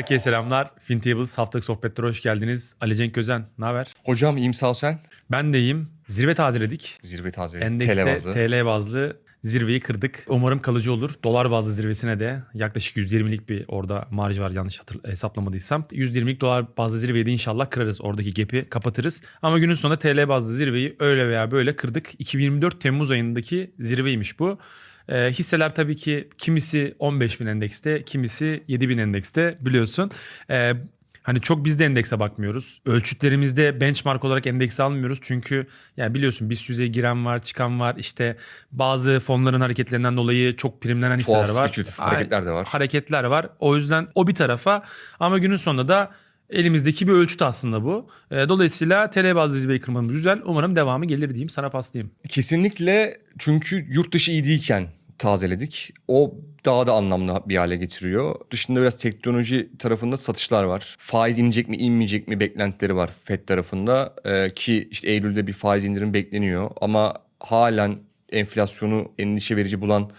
Herkese selamlar. FinTables haftalık sohbetlere hoş geldiniz. Ali Cenk Gözen, ne haber? Hocam iyiyim sağ ol sen. Ben de iyiyim. Zirve tazeledik. Zirve taze. Endekste TL bazlı. TL bazlı zirveyi kırdık. Umarım kalıcı olur. Dolar bazlı zirvesine de yaklaşık 120'lik bir orada marj var yanlış hatır, hesaplamadıysam. 120'lik dolar bazlı zirveyi de inşallah kırarız. Oradaki gap'i kapatırız. Ama günün sonunda TL bazlı zirveyi öyle veya böyle kırdık. 2024 Temmuz ayındaki zirveymiş bu. E, hisseler tabii ki kimisi 15 bin endekste, kimisi 7 bin endekste biliyorsun. E, Hani çok biz de endekse bakmıyoruz. Ölçütlerimizde benchmark olarak endeks almıyoruz. Çünkü yani biliyorsun BIST yüzeye giren var, çıkan var. İşte bazı fonların hareketlerinden dolayı çok primlenen hisseler Tuhaf var. spekülatif hareketler de var. Hareketler var. O yüzden o bir tarafa ama günün sonunda da elimizdeki bir ölçüt aslında bu. E, Dolayısıyla TL bazlı zirveyi kırmamız güzel. Umarım devamı gelir diyeyim. Sana paslayayım. Kesinlikle çünkü yurt dışı iyi değilken tazeledik. O daha da anlamlı bir hale getiriyor. Dışında biraz teknoloji tarafında satışlar var. Faiz inecek mi inmeyecek mi beklentileri var FED tarafında. Ee, ki işte Eylül'de bir faiz indirim bekleniyor. Ama halen enflasyonu endişe verici bulan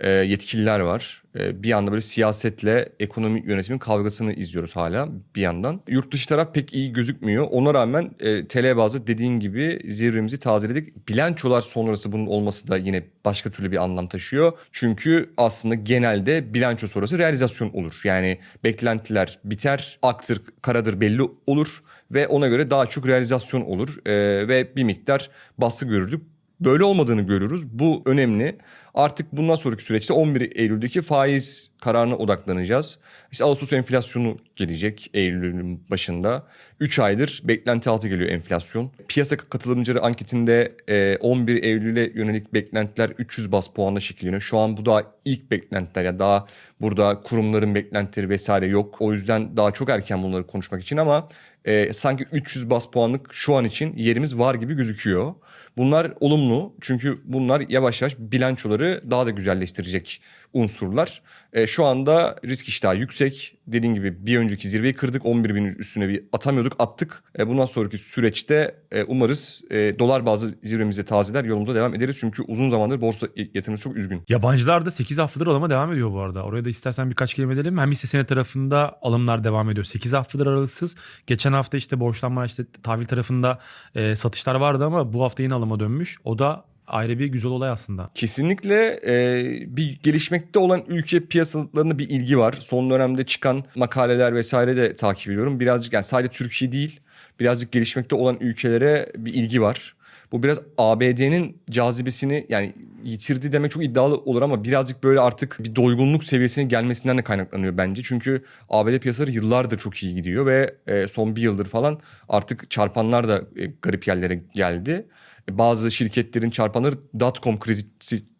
e, yetkililer var. E, bir anda böyle siyasetle ekonomik yönetimin kavgasını izliyoruz hala bir yandan. Yurt dışı taraf pek iyi gözükmüyor. Ona rağmen e, TL bazı dediğin gibi zirvemizi tazeledik. Bilançolar sonrası bunun olması da yine başka türlü bir anlam taşıyor. Çünkü aslında genelde bilanço sonrası realizasyon olur. Yani beklentiler biter, aktır, karadır belli olur ve ona göre daha çok realizasyon olur E, ve bir miktar baskı görürdük. Böyle olmadığını görüyoruz. Bu önemli. Artık bundan sonraki süreçte 11 Eylül'deki faiz kararına odaklanacağız. İşte Ağustos enflasyonu gelecek Eylül'ün başında. 3 aydır beklenti altı geliyor enflasyon. Piyasa katılımcıları anketinde e, 11 Eylül'e yönelik beklentiler 300 bas puanla şekilleniyor. Şu an bu daha ilk beklentiler ya daha burada kurumların beklentileri vesaire yok. O yüzden daha çok erken bunları konuşmak için ama e, sanki 300 bas puanlık şu an için yerimiz var gibi gözüküyor. Bunlar olumlu çünkü bunlar yavaş yavaş bilançoları daha da güzelleştirecek unsurlar. E, şu anda risk iştahı yüksek. Dediğim gibi bir önceki zirveyi kırdık. 11 bin üstüne bir atamıyorduk attık. E, bundan sonraki süreçte e, umarız e, dolar bazlı zirvemizde tazeler yolumuza devam ederiz. Çünkü uzun zamandır borsa yatırımcısı çok üzgün. Yabancılar da 8 haftadır alıma devam ediyor bu arada. Oraya da istersen birkaç kelime edelim. Hem hisse senedi tarafında alımlar devam ediyor. 8 haftadır aralıksız. Geçen hafta işte borçlanma işte tahvil tarafında e, satışlar vardı ama bu hafta yine alıma dönmüş. O da ayrı bir güzel olay aslında. Kesinlikle e, bir gelişmekte olan ülke piyasalarında bir ilgi var. Son dönemde çıkan makaleler vesaire de takip ediyorum. Birazcık yani sadece Türkiye değil birazcık gelişmekte olan ülkelere bir ilgi var. Bu biraz ABD'nin cazibesini yani yitirdi demek çok iddialı olur ama birazcık böyle artık bir doygunluk seviyesine gelmesinden de kaynaklanıyor bence. Çünkü ABD piyasaları yıllardır çok iyi gidiyor ve e, son bir yıldır falan artık çarpanlar da e, garip yerlere geldi. Bazı şirketlerin çarpanları dotcom krizi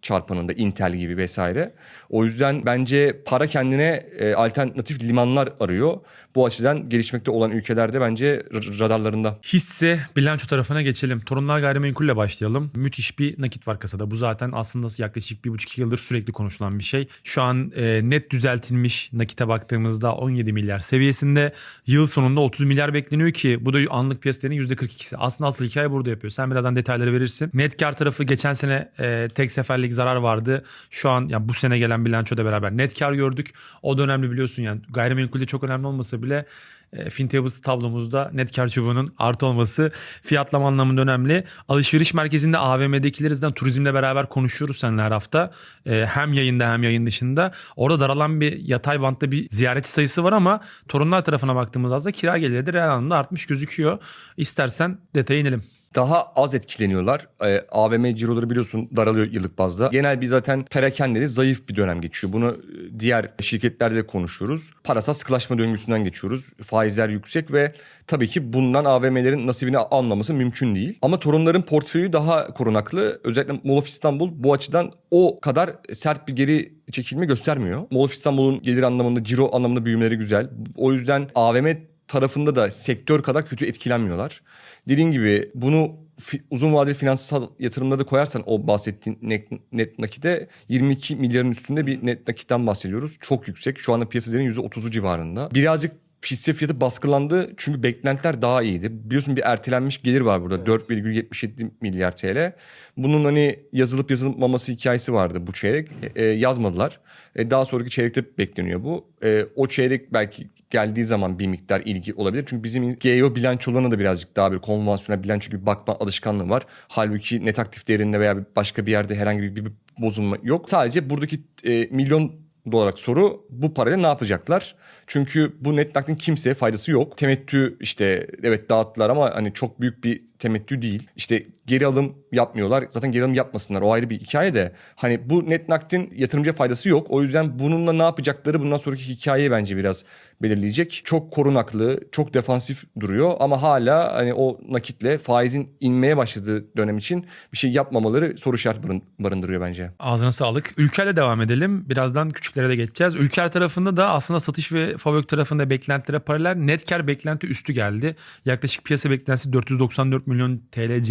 çarpanında Intel gibi vesaire. O yüzden bence para kendine e, alternatif limanlar arıyor. Bu açıdan gelişmekte olan ülkelerde bence radarlarında. Hisse bilanço tarafına geçelim. Torunlar gayrimenkulle başlayalım. Müthiş bir nakit var kasada. Bu zaten aslında yaklaşık bir buçuk yıldır sürekli konuşulan bir şey. Şu an e, net düzeltilmiş nakite baktığımızda 17 milyar seviyesinde. Yıl sonunda 30 milyar bekleniyor ki bu da anlık piyasaların %42'si. Aslında asıl hikaye burada yapıyor. Sen birazdan detayları verirsin. Net kar tarafı geçen sene e, tek seferlik zarar vardı. Şu an yani bu sene gelen bilançoda beraber net kar gördük. O da önemli biliyorsun yani gayrimenkulde çok önemli olmasa bile e, FinTables tablomuzda net kar çubuğunun artı olması fiyatlama anlamında önemli. Alışveriş merkezinde AVM'dekilerizden turizmle beraber konuşuyoruz seninle her hafta. E, hem yayında hem yayın dışında. Orada daralan bir yatay bantta bir ziyaretçi sayısı var ama torunlar tarafına baktığımızda aslında kira geliri de reel anlamda artmış gözüküyor. İstersen detaya inelim. Daha az etkileniyorlar. Ee, AVM ciroları biliyorsun daralıyor yıllık bazda. Genel bir zaten perakendeli zayıf bir dönem geçiyor. Bunu e, diğer şirketlerde de konuşuyoruz. Parasal sıkılaşma döngüsünden geçiyoruz. Faizler yüksek ve tabii ki bundan AVM'lerin nasibini almaması mümkün değil. Ama torunların portföyü daha korunaklı. Özellikle Mall of İstanbul bu açıdan o kadar sert bir geri çekilme göstermiyor. Mall of İstanbul'un gelir anlamında, ciro anlamında büyümeleri güzel. O yüzden AVM tarafında da sektör kadar kötü etkilenmiyorlar. Dediğin gibi bunu uzun vadeli finansal yatırımlara koyarsan o bahsettiğin net, net nakite 22 milyarın üstünde bir net nakitten bahsediyoruz. Çok yüksek. Şu anda piyasa değerinin %30'u civarında. Birazcık hisse fiyatı baskılandı çünkü beklentiler daha iyiydi. Biliyorsun bir ertelenmiş gelir var burada 4,77 milyar TL. Bunun hani yazılıp yazılmaması hikayesi vardı bu çeyrek. E, yazmadılar. E, daha sonraki çeyrekte bekleniyor bu. E, o çeyrek belki geldiği zaman bir miktar ilgi olabilir. Çünkü bizim GEO bilançolarına da birazcık daha bir konvansiyonel bilanço gibi bakma alışkanlığı var. Halbuki net aktif değerinde veya başka bir yerde herhangi bir, bir bozulma yok. Sadece buradaki e, milyon olarak soru bu parayla ne yapacaklar? Çünkü bu net nakdin kimseye faydası yok. Temettü işte evet dağıttılar ama hani çok büyük bir temettü değil. İşte geri alım yapmıyorlar. Zaten geri alım yapmasınlar. O ayrı bir hikaye de. Hani bu net nakdin yatırımcıya faydası yok. O yüzden bununla ne yapacakları bundan sonraki hikaye bence biraz belirleyecek. Çok korunaklı, çok defansif duruyor ama hala hani o nakitle faizin inmeye başladığı dönem için bir şey yapmamaları soru işareti barın- barındırıyor bence. Ağzına sağlık. Ülker'le devam edelim. Birazdan küçüklere de geçeceğiz. Ülker tarafında da aslında satış ve Favök tarafında beklentilere paralel net kar beklenti üstü geldi. Yaklaşık piyasa beklentisi 494 milyon TL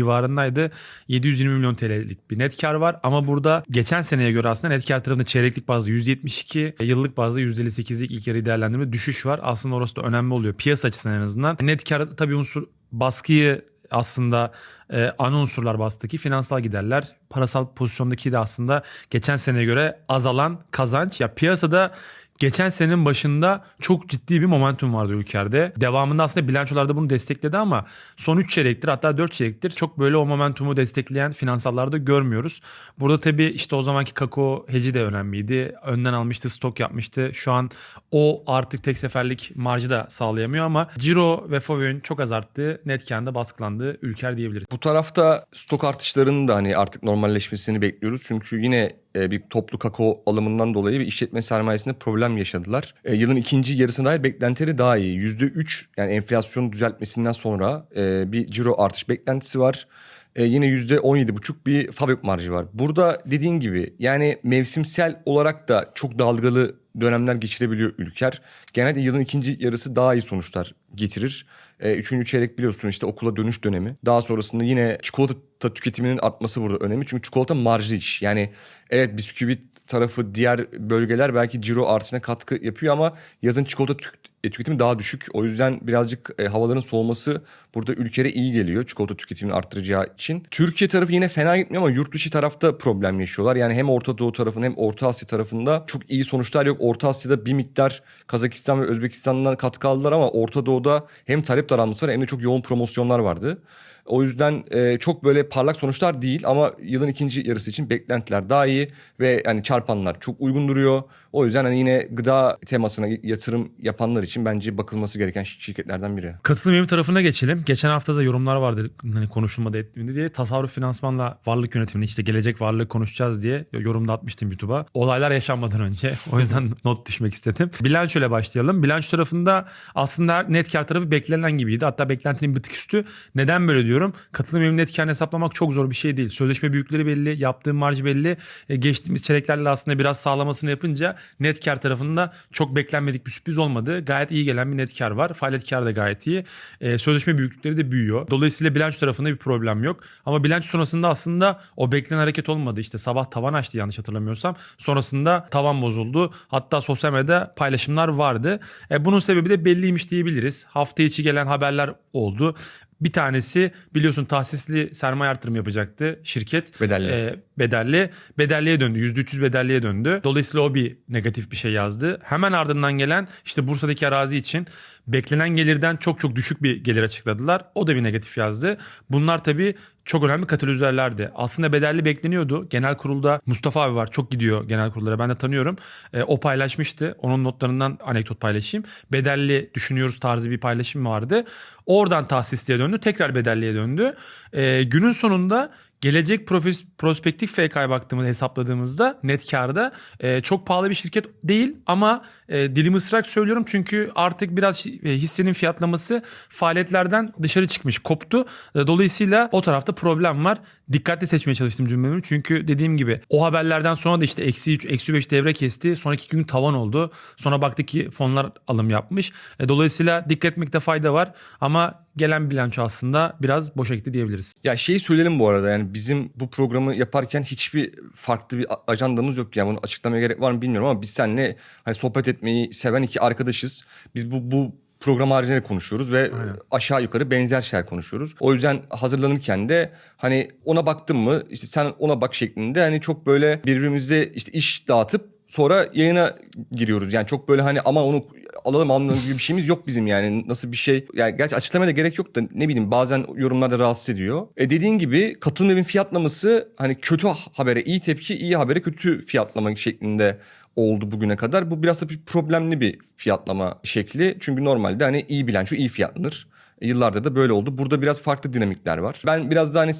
civarındaydı. 720 milyon TL'lik bir net kar var ama burada geçen seneye göre aslında net kar tarafında çeyreklik bazda 172, yıllık bazda %58'lik ilk yarı değerlendirme düşüş var. Aslında orası da önemli oluyor piyasa açısından en azından. Net kar tabii unsur baskıyı aslında e, ana unsurlar bastaki finansal giderler, parasal pozisyondaki de aslında geçen seneye göre azalan kazanç. Ya piyasada geçen senenin başında çok ciddi bir momentum vardı ülkede. Devamında aslında bilançolarda bunu destekledi ama son 3 çeyrektir hatta 4 çeyrektir çok böyle o momentumu destekleyen finansallarda görmüyoruz. Burada tabii işte o zamanki kakao heci de önemliydi. Önden almıştı, stok yapmıştı. Şu an o artık tek seferlik marjı da sağlayamıyor ama Ciro ve Favö'nün çok az arttığı net karında baskılandığı ülker diyebiliriz. Bu tarafta stok artışlarının da hani artık normalleşmesini bekliyoruz. Çünkü yine e, bir toplu kakao alımından dolayı bir işletme sermayesinde problem yaşadılar. E, yılın ikinci yarısına dair beklentileri daha iyi. %3 yani enflasyon düzeltmesinden sonra e, bir ciro artış beklentisi var. E, yine %17,5 bir fabrik marjı var. Burada dediğin gibi yani mevsimsel olarak da çok dalgalı dönemler geçirebiliyor ülker. Genelde yılın ikinci yarısı daha iyi sonuçlar getirir. E, üçüncü çeyrek biliyorsun işte okula dönüş dönemi. Daha sonrasında yine çikolata tüketiminin artması burada önemli. Çünkü çikolata marjlı iş. Yani evet bisküvit tarafı diğer bölgeler belki ciro artışına katkı yapıyor ama yazın çikolata tük- tüketimi daha düşük. O yüzden birazcık e, havaların soğuması burada ülkere iyi geliyor çikolata tüketimini arttıracağı için. Türkiye tarafı yine fena gitmiyor ama yurt dışı tarafta problem yaşıyorlar. Yani hem Orta Doğu tarafında hem Orta Asya tarafında çok iyi sonuçlar yok. Orta Asya'da bir miktar Kazakistan ve Özbekistan'dan katkı aldılar ama Orta Doğu'da hem talep daralması var hem de çok yoğun promosyonlar vardı. O yüzden e, çok böyle parlak sonuçlar değil ama yılın ikinci yarısı için beklentiler daha iyi ve yani çarpanlar çok uygun duruyor. O yüzden hani yine gıda temasına yatırım yapanlar için bence bakılması gereken şirketlerden biri. Katılım yönetimi tarafına geçelim. Geçen hafta da yorumlar vardı hani konuşulmadı etmedi diye. Tasarruf finansmanla varlık yönetimini işte gelecek varlığı konuşacağız diye yorumda atmıştım YouTube'a. Olaylar yaşanmadan önce. O yüzden not düşmek istedim. Bilanço ile başlayalım. Bilanço tarafında aslında net kar tarafı beklenen gibiydi. Hatta beklentinin bir tık üstü. Neden böyle diyorum? Katılım karını hesaplamak çok zor bir şey değil. Sözleşme büyükleri belli, yaptığım marj belli. E, geçtiğimiz çeyreklerle aslında biraz sağlamasını yapınca net kar tarafında çok beklenmedik bir sürpriz olmadı. Gayet iyi gelen bir net kar var. Faaliyet kar da gayet iyi. E, sözleşme büyüklükleri de büyüyor. Dolayısıyla bilanço tarafında bir problem yok. Ama bilanço sonrasında aslında o beklenen hareket olmadı. İşte sabah tavan açtı yanlış hatırlamıyorsam. Sonrasında tavan bozuldu. Hatta sosyal medyada paylaşımlar vardı. E, bunun sebebi de belliymiş diyebiliriz. Hafta içi gelen haberler oldu. Bir tanesi biliyorsun tahsisli sermaye artırımı yapacaktı şirket. Bedelli. E, bedelli. Bedelliye döndü. %300 bedelliye döndü. Dolayısıyla o bir negatif bir şey yazdı. Hemen ardından gelen işte Bursa'daki arazi için beklenen gelirden çok çok düşük bir gelir açıkladılar. O da bir negatif yazdı. Bunlar tabii çok önemli katalizörlerdi. Aslında bedelli bekleniyordu. Genel kurulda Mustafa abi var. Çok gidiyor genel kurullara. Ben de tanıyorum. E, o paylaşmıştı. Onun notlarından anekdot paylaşayım. Bedelli düşünüyoruz tarzı bir paylaşım vardı. Oradan tahsisliğe döndü. Tekrar bedelliye döndü. E, günün sonunda Gelecek profes, prospektif FK'ya baktığımızda hesapladığımızda net karda e, çok pahalı bir şirket değil ama e, dilimi ısırarak söylüyorum çünkü artık biraz e, hissenin fiyatlaması faaliyetlerden dışarı çıkmış koptu. E, dolayısıyla o tarafta problem var. Dikkatli seçmeye çalıştım cümlelerimi çünkü dediğim gibi o haberlerden sonra da işte eksi 3 eksi 5 devre kesti. Sonraki gün tavan oldu. Sonra baktık ki fonlar alım yapmış. E, dolayısıyla dikkat etmekte fayda var ama gelen bilanço aslında biraz boşa gitti diyebiliriz. Ya şeyi söyleyelim bu arada yani bizim bu programı yaparken hiçbir farklı bir ajandamız yok. Yani bunu açıklamaya gerek var mı bilmiyorum ama biz seninle hani sohbet etmeyi seven iki arkadaşız. Biz bu, bu program haricinde konuşuyoruz ve Aynen. aşağı yukarı benzer şeyler konuşuyoruz. O yüzden hazırlanırken de hani ona baktın mı işte sen ona bak şeklinde hani çok böyle birbirimize işte iş dağıtıp sonra yayına giriyoruz. Yani çok böyle hani ama onu alalım alalım gibi bir şeyimiz yok bizim yani nasıl bir şey. Yani gerçi açıklamaya da gerek yok da ne bileyim bazen yorumlarda rahatsız ediyor. E dediğin gibi katılım evin fiyatlaması hani kötü habere iyi tepki iyi habere kötü fiyatlama şeklinde oldu bugüne kadar. Bu biraz da bir problemli bir fiyatlama şekli. Çünkü normalde hani iyi bilanço iyi fiyatlanır. Yıllardır da böyle oldu. Burada biraz farklı dinamikler var. Ben biraz daha hani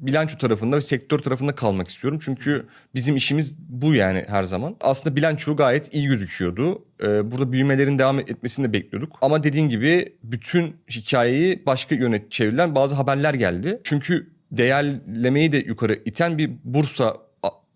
bilanço tarafında ve sektör tarafında kalmak istiyorum. Çünkü bizim işimiz bu yani her zaman. Aslında bilanço gayet iyi gözüküyordu. Ee, burada büyümelerin devam etmesini de bekliyorduk. Ama dediğin gibi bütün hikayeyi başka yöne çevrilen bazı haberler geldi. Çünkü değerlemeyi de yukarı iten bir Bursa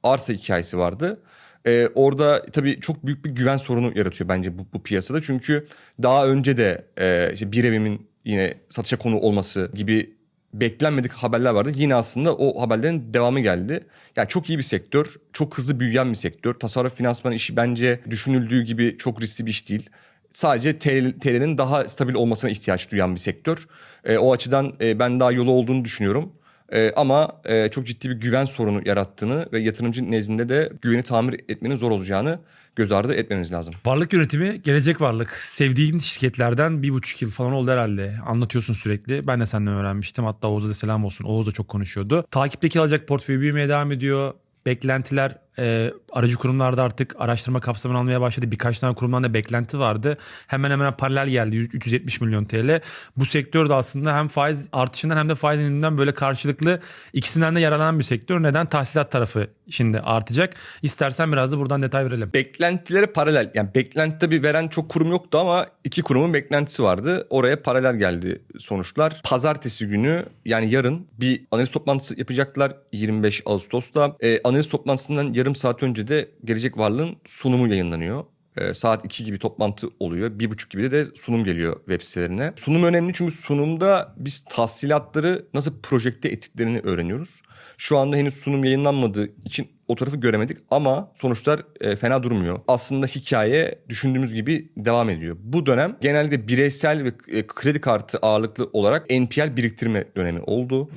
arsa hikayesi vardı. Ee, orada tabii çok büyük bir güven sorunu yaratıyor bence bu, bu piyasada. Çünkü daha önce de e, işte bir evimin yine satışa konu olması gibi beklenmedik haberler vardı. Yine aslında o haberlerin devamı geldi. Yani çok iyi bir sektör, çok hızlı büyüyen bir sektör. Tasarruf finansman işi bence düşünüldüğü gibi çok riskli bir iş değil. Sadece TL TL'nin daha stabil olmasına ihtiyaç duyan bir sektör. E, o açıdan e, ben daha yolu olduğunu düşünüyorum. E, ama e, çok ciddi bir güven sorunu yarattığını ve yatırımcı nezdinde de güveni tamir etmenin zor olacağını göz ardı etmemiz lazım. Varlık yönetimi, gelecek varlık. Sevdiğin şirketlerden bir buçuk yıl falan oldu herhalde. Anlatıyorsun sürekli. Ben de senden öğrenmiştim. Hatta Oğuz'a da selam olsun. Oğuz da çok konuşuyordu. Takipteki alacak portföy büyümeye devam ediyor. Beklentiler e, aracı kurumlarda artık araştırma kapsamını almaya başladı. Birkaç tane kurumdan da beklenti vardı. Hemen hemen paralel geldi 370 milyon TL. Bu sektör de aslında hem faiz artışından hem de faiz indiriminden böyle karşılıklı ikisinden de yararlanan bir sektör. Neden? Tahsilat tarafı şimdi artacak. İstersen biraz da buradan detay verelim. Beklentilere paralel. Yani beklenti bir veren çok kurum yoktu ama iki kurumun beklentisi vardı. Oraya paralel geldi sonuçlar. Pazartesi günü yani yarın bir analiz toplantısı yapacaklar 25 Ağustos'ta. Ee, analiz toplantısından yarım saat önce de Gelecek Varlığın sunumu yayınlanıyor. Ee, saat 2 gibi toplantı oluyor. Bir buçuk gibi de, sunum geliyor web sitelerine. Sunum önemli çünkü sunumda biz tahsilatları nasıl projekte ettiklerini öğreniyoruz. Şu anda henüz sunum yayınlanmadığı için o tarafı göremedik ama sonuçlar e, fena durmuyor. Aslında hikaye düşündüğümüz gibi devam ediyor. Bu dönem genelde bireysel ve e, kredi kartı ağırlıklı olarak NPL biriktirme dönemi oldu.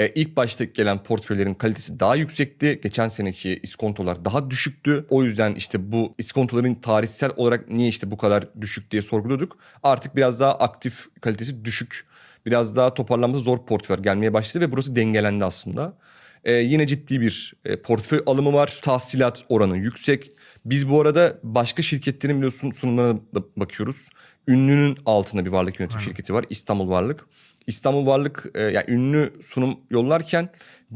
E, ilk başta gelen portföylerin kalitesi daha yüksekti. Geçen seneki iskontolar daha düşüktü. O yüzden işte bu iskontoların tarihsel olarak niye işte bu kadar düşük diye sorguluyorduk. Artık biraz daha aktif kalitesi düşük. Biraz daha toparlanması zor portföy gelmeye başladı ve burası dengelendi aslında. E, yine ciddi bir e, portföy alımı var. Tahsilat oranı yüksek. Biz bu arada başka şirketlerin biliyorsun sunumlarına da bakıyoruz. Ünlünün altında bir varlık yönetim şirketi var. İstanbul Varlık. İstanbul Varlık e, yani ünlü sunum yollarken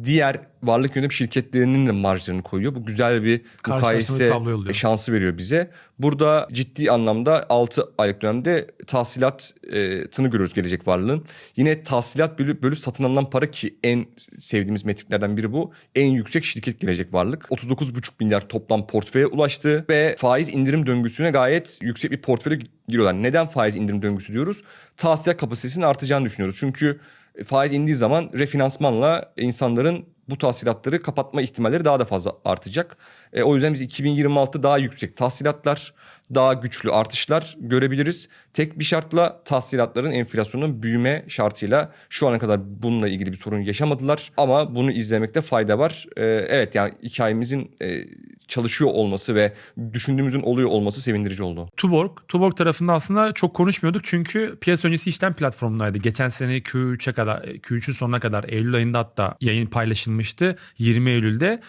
diğer varlık yönetim şirketlerinin de marjlarını koyuyor. Bu güzel bir mukayese yolluyor. şansı veriyor bize. Burada ciddi anlamda 6 aylık dönemde tahsilatını görüyoruz gelecek varlığın. Yine tahsilat bölü, bölü satın alınan para ki en sevdiğimiz metriklerden biri bu. En yüksek şirket gelecek varlık. 39,5 milyar toplam portföye ulaştı ve faiz indirim döngüsüne gayet yüksek bir portföye giriyorlar. Neden faiz indirim döngüsü diyoruz? Tahsilat kapasitesinin artacağını düşünüyoruz. Çünkü faiz indiği zaman refinansmanla insanların bu tahsilatları kapatma ihtimalleri daha da fazla artacak. E, o yüzden biz 2026'da daha yüksek tahsilatlar, daha güçlü artışlar görebiliriz. Tek bir şartla tahsilatların enflasyonun büyüme şartıyla şu ana kadar bununla ilgili bir sorun yaşamadılar. Ama bunu izlemekte fayda var. E, evet yani hikayemizin e, çalışıyor olması ve düşündüğümüzün oluyor olması sevindirici oldu. Tuborg. Tuborg tarafında aslında çok konuşmuyorduk çünkü piyasa öncesi işlem platformundaydı. Geçen sene Q3'e kadar, Q3'ün sonuna kadar Eylül ayında hatta yayın paylaşılmıştı 20 Eylül'de.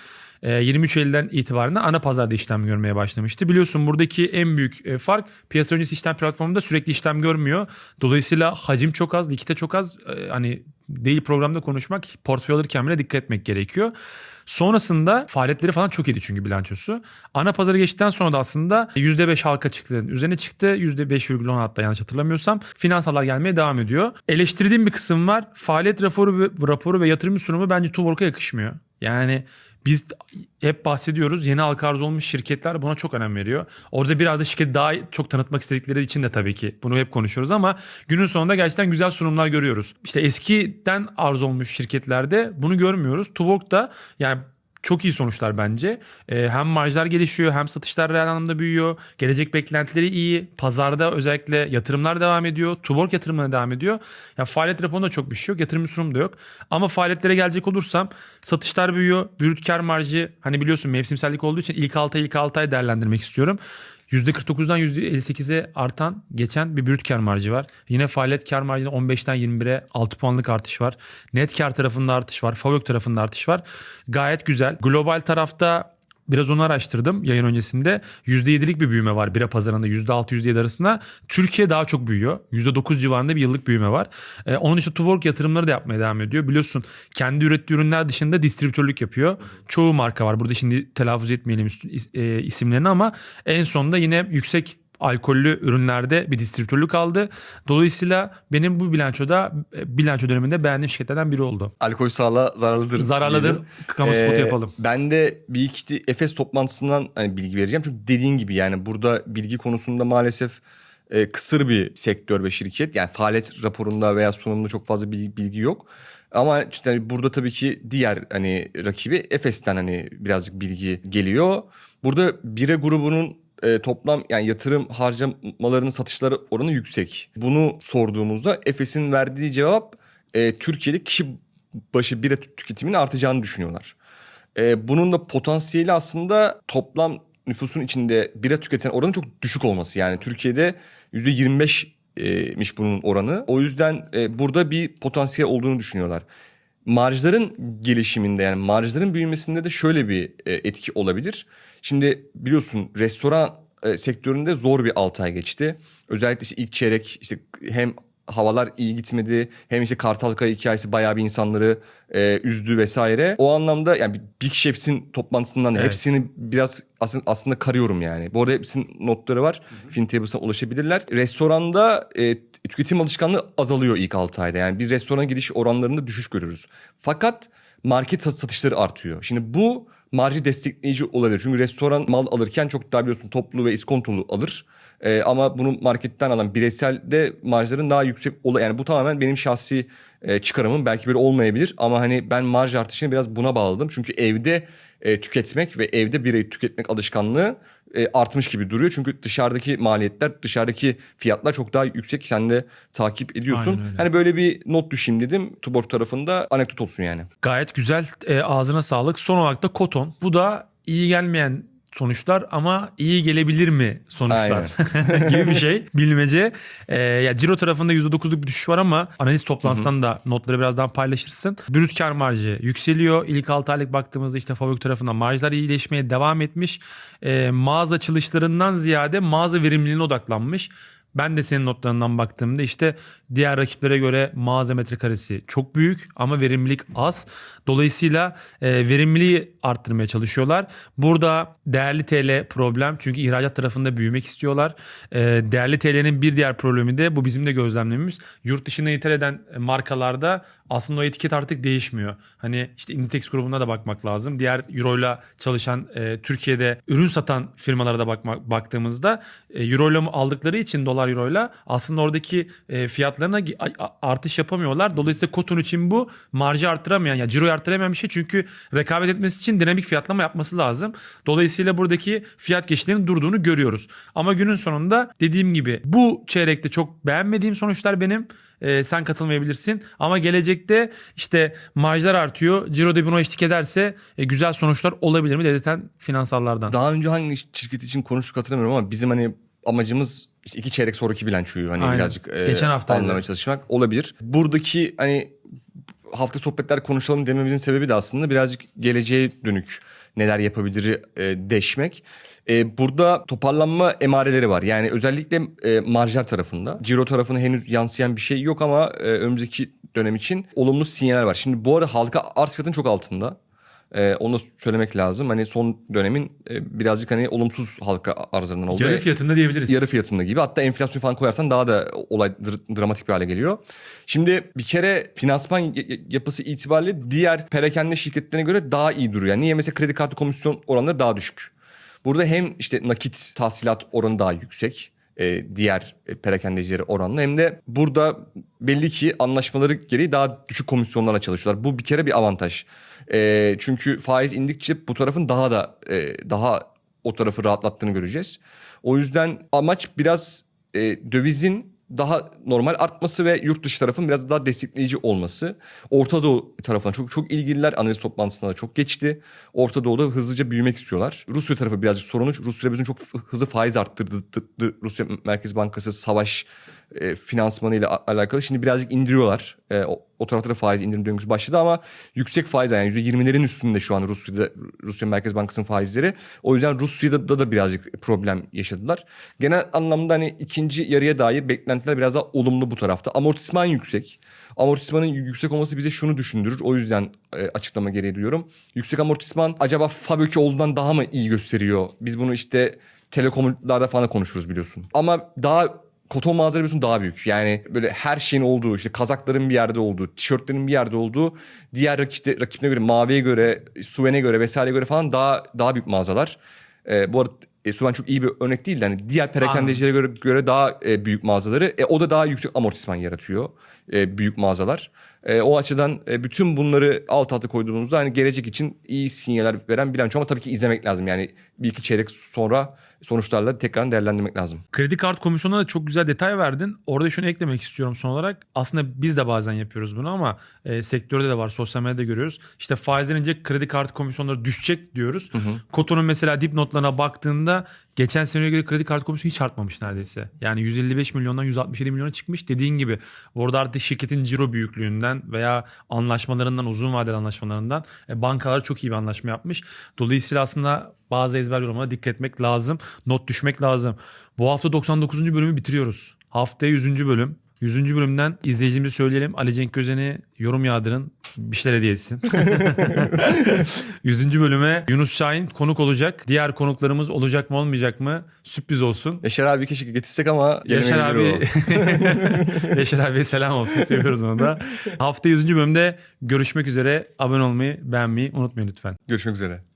Ee, 23 Eylül'den itibaren de ana pazarda işlem görmeye başlamıştı. Biliyorsun buradaki en büyük e, fark piyasa öncesi işlem platformunda sürekli işlem görmüyor. Dolayısıyla hacim çok az, likite çok az. Ee, Hani değil programda konuşmak, portföy alırken bile dikkat etmek gerekiyor. Sonrasında faaliyetleri falan çok iyiydi çünkü bilançosu. Ana pazarı geçtikten sonra da aslında %5 halka çıktı. Üzerine çıktı. %5,10 hatta yanlış hatırlamıyorsam. Finansallar gelmeye devam ediyor. Eleştirdiğim bir kısım var. Faaliyet raporu ve, raporu ve yatırım sunumu bence Tuborg'a yakışmıyor. Yani biz hep bahsediyoruz. Yeni halka arz olmuş şirketler buna çok önem veriyor. Orada biraz da şirket daha çok tanıtmak istedikleri için de tabii ki bunu hep konuşuyoruz ama günün sonunda gerçekten güzel sunumlar görüyoruz. İşte eskiden arz olmuş şirketlerde bunu görmüyoruz. Tuborg da yani çok iyi sonuçlar bence. Ee, hem marjlar gelişiyor hem satışlar reel anlamda büyüyor. Gelecek beklentileri iyi. Pazarda özellikle yatırımlar devam ediyor. Tuborg yatırımları devam ediyor. Ya faaliyet raporunda çok bir şey yok. Yatırım sunum da yok. Ama faaliyetlere gelecek olursam satışlar büyüyor. Brüt kar marjı hani biliyorsun mevsimsellik olduğu için ilk 6 ay ilk 6 ay değerlendirmek istiyorum. %49'dan %58'e artan geçen bir brüt kar marjı var. Yine faaliyet kar marjında 15'ten 21'e 6 puanlık artış var. Net kar tarafında artış var. Favök tarafında artış var. Gayet güzel. Global tarafta Biraz onu araştırdım yayın öncesinde. %7'lik bir büyüme var bira pazarında %6-%7 arasında. Türkiye daha çok büyüyor. %9 civarında bir yıllık büyüme var. Ee, onun için Tuborg yatırımları da yapmaya devam ediyor. Biliyorsun kendi ürettiği ürünler dışında distribütörlük yapıyor. Çoğu marka var. Burada şimdi telaffuz etmeyelim e, isimlerini ama en sonunda yine yüksek alkollü ürünlerde bir distribütörlük aldı. Dolayısıyla benim bu bilançoda e, bilanço döneminde beğendiğim şirketlerden biri oldu. Alkol sağlığa zararlıdır. Zararlıdır. Kamu spotu Ee, yapalım. Ben de bir iki Efes toplantısından hani bilgi vereceğim. Çünkü dediğin gibi yani burada bilgi konusunda maalesef e, kısır bir sektör ve şirket. Yani faaliyet raporunda veya sunumunda çok fazla bilgi, bilgi yok. Ama işte hani burada tabii ki diğer hani rakibi Efes'ten hani birazcık bilgi geliyor. Burada bire grubunun e, toplam yani yatırım harcamalarının satışları oranı yüksek. Bunu sorduğumuzda Efes'in verdiği cevap e, Türkiye'de kişi başı bira tü- tüketiminin artacağını düşünüyorlar. E, bunun da potansiyeli aslında toplam nüfusun içinde bira tüketen oranın çok düşük olması. Yani Türkiye'de %25'miş bunun oranı. O yüzden e, burada bir potansiyel olduğunu düşünüyorlar. Marjların gelişiminde yani marjların büyümesinde de şöyle bir e, etki olabilir. Şimdi biliyorsun restoran e, sektöründe zor bir 6 ay geçti. Özellikle işte ilk çeyrek işte hem havalar iyi gitmedi hem işte Kartal Kaya hikayesi bayağı bir insanları e, üzdü vesaire. O anlamda yani Big Chefs'in toplantısından da Evet. hepsini biraz aslında, aslında karıyorum yani. Bu arada hepsinin notları var. Fintables'a ulaşabilirler. Restoranda e, tüketim alışkanlığı azalıyor ilk 6 ayda. Yani biz restorana gidiş oranlarında düşüş görürüz. Fakat market sat- satışları artıyor. Şimdi bu marjı destekleyici olabilir. Çünkü restoran mal alırken çok daha biliyorsun toplu ve iskontolu alır. Ee, ama bunu marketten alan bireyselde marjların daha yüksek ol yani bu tamamen benim şahsi e, çıkarımım belki böyle olmayabilir ama hani ben marj artışını biraz buna bağladım. Çünkü evde e, tüketmek ve evde birayı tüketmek alışkanlığı e, artmış gibi duruyor. Çünkü dışarıdaki maliyetler, dışarıdaki fiyatlar çok daha yüksek. Sen de takip ediyorsun. Hani böyle bir not düşeyim dedim. Tuborg tarafında anekdot olsun yani. Gayet güzel. E, ağzına sağlık. Son olarak da Koton. Bu da iyi gelmeyen sonuçlar ama iyi gelebilir mi sonuçlar gibi bir şey bilmece. E, ya Ciro tarafında %9'luk bir düşüş var ama analiz toplantısından da notları birazdan paylaşırsın. Brüt kar marjı yükseliyor. İlk 6 aylık baktığımızda işte Favök tarafında marjlar iyileşmeye devam etmiş. E, mağaza açılışlarından ziyade mağaza verimliliğine odaklanmış. Ben de senin notlarından baktığımda işte diğer rakiplere göre mağaza metrekaresi çok büyük ama verimlilik az. Dolayısıyla e, verimliliği arttırmaya çalışıyorlar. Burada değerli TL problem çünkü ihracat tarafında büyümek istiyorlar. E, değerli TL'nin bir diğer problemi de bu bizim de gözlemlememiz. Yurt dışına ithal eden markalarda aslında o etiket artık değişmiyor. Hani işte Inditex grubuna da bakmak lazım. Diğer Euro'yla çalışan e, Türkiye'de ürün satan firmalara da bakmak baktığımızda e, Euro'yla aldıkları için dolar Euro'yla aslında oradaki e, fiyatlarına artış yapamıyorlar. Dolayısıyla Koton için bu marjı arttıramayan ya ciroyu arttıramayan bir şey çünkü rekabet etmesi için dinamik fiyatlama yapması lazım. Dolayısıyla buradaki fiyat geçişlerinin durduğunu görüyoruz. Ama günün sonunda dediğim gibi bu çeyrekte çok beğenmediğim sonuçlar benim. Ee, sen katılmayabilirsin. Ama gelecekte işte marjlar artıyor. Ciro de buna eşlik ederse e, güzel sonuçlar olabilir mi dedirten finansallardan. Daha önce hangi şirket için konuştuk hatırlamıyorum ama bizim hani amacımız işte iki çeyrek sonraki bilançoyu hani Aynen. birazcık e, Geçen haftaydı. anlamaya çalışmak olabilir. Buradaki hani hafta sohbetler konuşalım dememizin sebebi de aslında birazcık geleceğe dönük neler yapabilir e, deşmek. E, burada toparlanma emareleri var. Yani özellikle e, marjlar tarafında. Ciro tarafına henüz yansıyan bir şey yok ama e, önümüzdeki dönem için olumlu sinyaller var. Şimdi bu arada halka arz fiyatının çok altında. Ee, onu söylemek lazım. Hani son dönemin e, birazcık hani olumsuz halka arzlarından oldu. Yarı fiyatında diyebiliriz. Yarı fiyatında gibi. Hatta enflasyon falan koyarsan daha da olay dr- dramatik bir hale geliyor. Şimdi bir kere finansman yapısı itibariyle diğer perakende şirketlerine göre daha iyi duruyor. Yani niye mesela kredi kartı komisyon oranları daha düşük. Burada hem işte nakit tahsilat oranı daha yüksek e, diğer e, perakendecileri oranla hem de burada belli ki anlaşmaları gereği daha düşük komisyonlarla çalışıyorlar. Bu bir kere bir avantaj. E, çünkü faiz indikçe bu tarafın daha da e, daha o tarafı rahatlattığını göreceğiz. O yüzden amaç biraz e, dövizin daha normal artması ve yurt dışı tarafın biraz daha destekleyici olması. Orta Doğu tarafına çok çok ilgililer. Analiz toplantısında da çok geçti. Orta Doğu'da hızlıca büyümek istiyorlar. Rusya tarafı birazcık sorunu. Rusya bizim çok hızlı faiz arttırdı. Rusya Merkez Bankası savaş e, finansmanı ile alakalı. Şimdi birazcık indiriyorlar. E, o, o tarafta da faiz indirim döngüsü başladı ama yüksek faiz yani %20'lerin üstünde şu an Rusya'da Rusya Merkez Bankası'nın faizleri. O yüzden Rusya'da da, da birazcık problem yaşadılar. Genel anlamda hani ikinci yarıya dair beklentiler biraz daha olumlu bu tarafta. Amortisman yüksek. Amortismanın yüksek olması bize şunu düşündürür. O yüzden e, açıklama gereği duyuyorum. Yüksek amortisman acaba Faböke olduğundan daha mı iyi gösteriyor? Biz bunu işte telekomlarda falan konuşuruz biliyorsun. Ama daha Koton mağazaları biliyorsun daha büyük. Yani böyle her şeyin olduğu, işte kazakların bir yerde olduğu, tişörtlerin bir yerde olduğu, diğer rakipte, rakibine göre, Mavi'ye göre, Suven'e göre vesaireye göre falan daha daha büyük mağazalar. Ee, bu arada e, Suven çok iyi bir örnek değil. Yani diğer perakendecilere göre, göre daha e, büyük mağazaları. E, o da daha yüksek amortisman yaratıyor. E, büyük mağazalar. E, o açıdan e, bütün bunları alt alta koyduğumuzda hani gelecek için iyi sinyaller veren bilanço ama tabii ki izlemek lazım. Yani bir iki çeyrek sonra sonuçlarla tekrar değerlendirmek lazım. Kredi kart komisyonuna da çok güzel detay verdin. Orada şunu eklemek istiyorum son olarak. Aslında biz de bazen yapıyoruz bunu ama e, sektörde de var. Sosyal medyada görüyoruz. İşte faizlenince kredi kartı komisyonları düşecek diyoruz. Koton'un mesela dipnotlarına baktığında geçen seneye göre kredi kartı komisyonu hiç artmamış neredeyse. Yani 155 milyondan 167 milyona çıkmış. Dediğin gibi orada artık şirketin ciro büyüklüğünden veya anlaşmalarından uzun vadeli anlaşmalarından e, bankalar çok iyi bir anlaşma yapmış. Dolayısıyla aslında bazı ezber yorumlara dikkat etmek lazım. Not düşmek lazım. Bu hafta 99. bölümü bitiriyoruz. Haftaya 100. bölüm. 100. bölümden izleyicimize söyleyelim. Ali Cenk Gözen'i yorum yağdırın. Bir şeyler hediye etsin. 100. bölüme Yunus Şahin konuk olacak. Diğer konuklarımız olacak mı olmayacak mı? Sürpriz olsun. Yaşar abi keşke getirsek ama Yaşar abi. Yaşar abiye selam olsun. Seviyoruz onu da. Hafta 100. bölümde görüşmek üzere. Abone olmayı, beğenmeyi unutmayın lütfen. Görüşmek üzere.